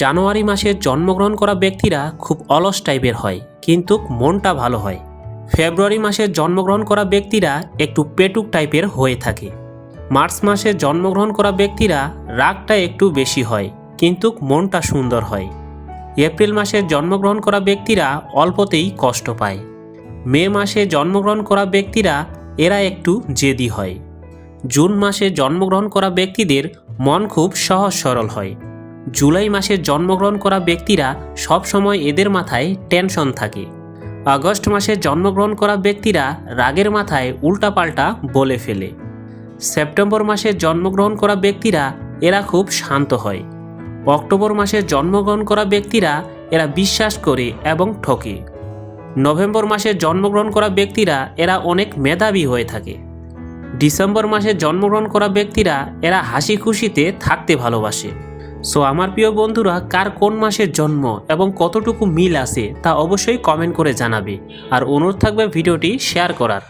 জানুয়ারি মাসে জন্মগ্রহণ করা ব্যক্তিরা খুব অলস টাইপের হয়, কিন্তু মনটা ভালো হয়। ফেব্রুয়ারি মাসে জন্মগ্রহণ করা ব্যক্তিরা একটু পেটুক টাইপের হয়ে থাকে। মার্চ মাসে জন্মগ্রহণ করা ব্যক্তিরা রাগটা একটু বেশি হয়, কিন্তু মনটা সুন্দর হয়। এপ্রিল মাসে জন্মগ্রহণ করা ব্যক্তিরা অল্পতেই কষ্ট পায়। মে মাসে জন্মগ্রহণ করা ব্যক্তিরা এরা একটু জেদি হয়। জুন মাসে জন্মগ্রহণ করা ব্যক্তিদের মন খুব সহজ সরল হয়। জুলাই মাসে জন্মগ্রহণ করা ব্যক্তিরা সব সময় এদের মাথায় টেনশন থাকে। আগস্ট মাসে জন্মগ্রহণ করা ব্যক্তিরা রাগের মাথায় উল্টাপাল্টা বলে ফেলে। সেপ্টেম্বর মাসে জন্মগ্রহণ করা ব্যক্তিরা এরা খুব শান্ত হয়। অক্টোবর মাসে জন্মগ্রহণ করা ব্যক্তিরা এরা বিশ্বাস করে এবং ঠকে। নভেম্বর মাসে জন্মগ্রহণ করা ব্যক্তিরা এরা অনেক মেধাবী হয়ে থাকে। ডিসেম্বর মাসে জন্মগ্রহণ করা ব্যক্তিরা এরা হাসি খুশিতে থাকতে ভালোবাসে। সো আমার প্রিয় বন্ধুরা, কার কোন মাসের জন্ম এবং কতটুকু মিল আছে তা অবশ্যই কমেন্ট করে জানাবে। আর অনুরোধ থাকবে ভিডিওটি শেয়ার করার।